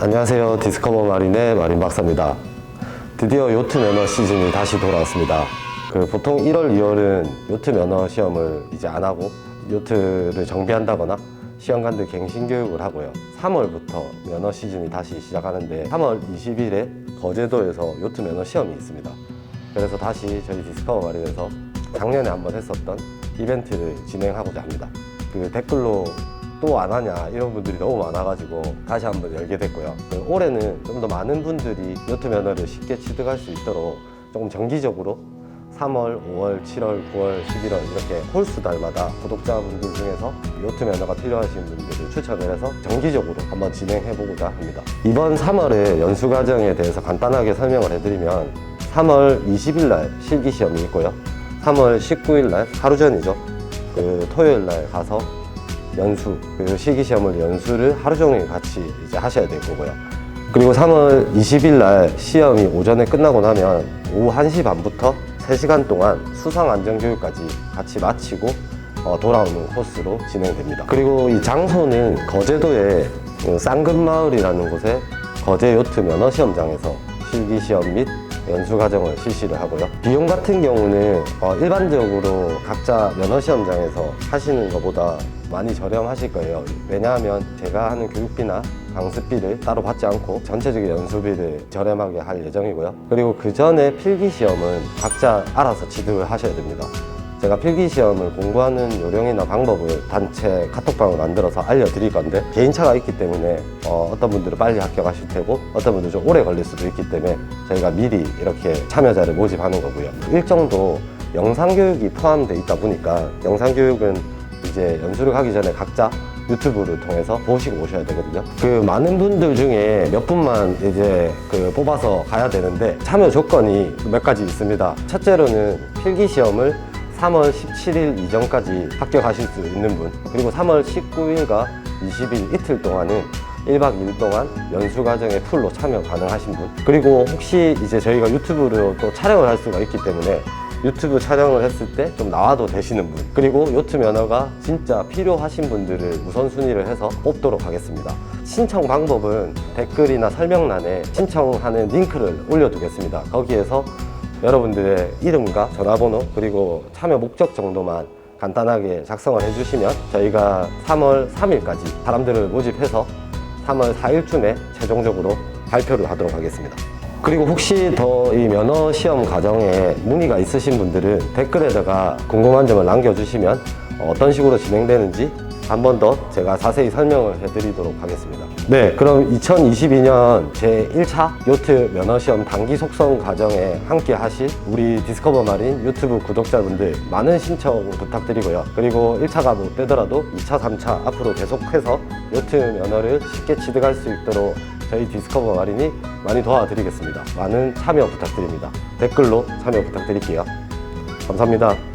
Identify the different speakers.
Speaker 1: 안녕하세요. 디스커버 마린의 마린 박사입니다. 드디어 요트 면허 시즌이 다시 돌아왔습니다. 그 보통 1월, 2월은 요트 면허 시험을 이제 안 하고 요트를 정비한다거나 시험관들 갱신 교육을 하고요. 3월부터 면허 시즌이 다시 시작하는데 3월 20일에 거제도에서 요트 면허 시험이 있습니다. 그래서 다시 저희 디스커버 마린에서 작년에 한번 했었던 이벤트를 진행하고자 합니다. 그 댓글로 또 안 하냐 이런 분들이 너무 많아가지고 다시 한번 열게 됐고요. 그 올해는 좀 더 많은 분들이 요트 면허를 쉽게 취득할 수 있도록 조금 정기적으로 3월, 5월, 7월, 9월, 11월 이렇게 홀수 달마다 구독자분들 중에서 요트 면허가 필요하신 분들을 추천을 해서 정기적으로 한번 진행해 보고자 합니다. 이번 3월의 연수 과정에 대해서 간단하게 설명을 해드리면 3월 20일 날 실기 시험이 있고요. 3월 19일 날 하루 전이죠. 그 토요일 날 가서 연수, 그 실기 시험을 연수를 하루 종일 같이 이제 하셔야 될 거고요. 그리고 3월 20일 날 시험이 오전에 끝나고 나면 오후 1시 반부터 3시간 동안 수상 안전 교육까지 같이 마치고 어, 돌아오는 코스로 진행됩니다. 그리고 이 장소는 거제도의 그 쌍금마을이라는 곳에 거제 요트 면허 시험장에서 실기 시험 및 연수 과정을 실시를 하고요. 비용 같은 경우는 어, 일반적으로 각자 면허 시험장에서 하시는 것보다 많이 저렴하실 거예요. 왜냐하면 제가 하는 교육비나 강습비를 따로 받지 않고 전체적인 연수비를 저렴하게 할 예정이고요. 그리고 그 전에 필기 시험은 각자 알아서 취득을 하셔야 됩니다. 제가 필기 시험을 공부하는 요령이나 방법을 단체 카톡방을 만들어서 알려드릴 건데 개인차가 있기 때문에 어, 떤 분들은 빨리 합격하실 테고 어떤 분들은 좀 오래 걸릴 수도 있기 때문에 저희가 미리 이렇게 참여자를 모집하는 거고요. 일정도 영상 교육이 포함되어 있다 보니까 영상 교육은 이제 연수를 가기 전에 각자 유튜브를 통해서 보시고 오셔야 되거든요. 그 많은 분들 중에 몇 분만 이제 그 뽑아서 가야 되는데 참여 조건이 몇 가지 있습니다. 첫째로는 필기 시험을 3월 17일 이전까지 합격하실 수 있는 분 그리고 3월 19일과 20일 이틀 동안은 1박 2일 동안 연수 과정에 풀로 참여 가능하신 분. 그리고 혹시 이제 저희가 유튜브로 또 촬영을 할 수가 있기 때문에 유튜브 촬영을 했을 때 좀 나와도 되시는 분. 그리고 요트 면허가 진짜 필요하신 분들을 우선순위를 해서 뽑도록 하겠습니다. 신청 방법은 댓글이나 설명란에 신청하는 링크를 올려두겠습니다. 거기에서 여러분들의 이름과 전화번호 그리고 참여 목적 정도만 간단하게 작성을 해주시면 저희가 3월 3일까지 사람들을 모집해서 3월 4일쯤에 최종적으로 발표를 하도록 하겠습니다. 그리고 혹시 더 이 면허 시험 과정에 문의가 있으신 분들은 댓글에다가 궁금한 점을 남겨주시면 어떤 식으로 진행되는지 한 번 더 제가 자세히 설명을 해드리도록 하겠습니다. 네, 그럼 2022년 제 1차 요트 면허 시험 단기 속성 과정에 함께 하실 우리 디스커버 마린 유튜브 구독자분들 많은 신청 부탁드리고요. 그리고 1차가 못 되더라도 2차, 3차 앞으로 계속해서 요트 면허를 쉽게 취득할 수 있도록 저희 디스커버 마린이 많이 도와드리겠습니다. 많은 참여 부탁드립니다. 댓글로 참여 부탁드릴게요. 감사합니다.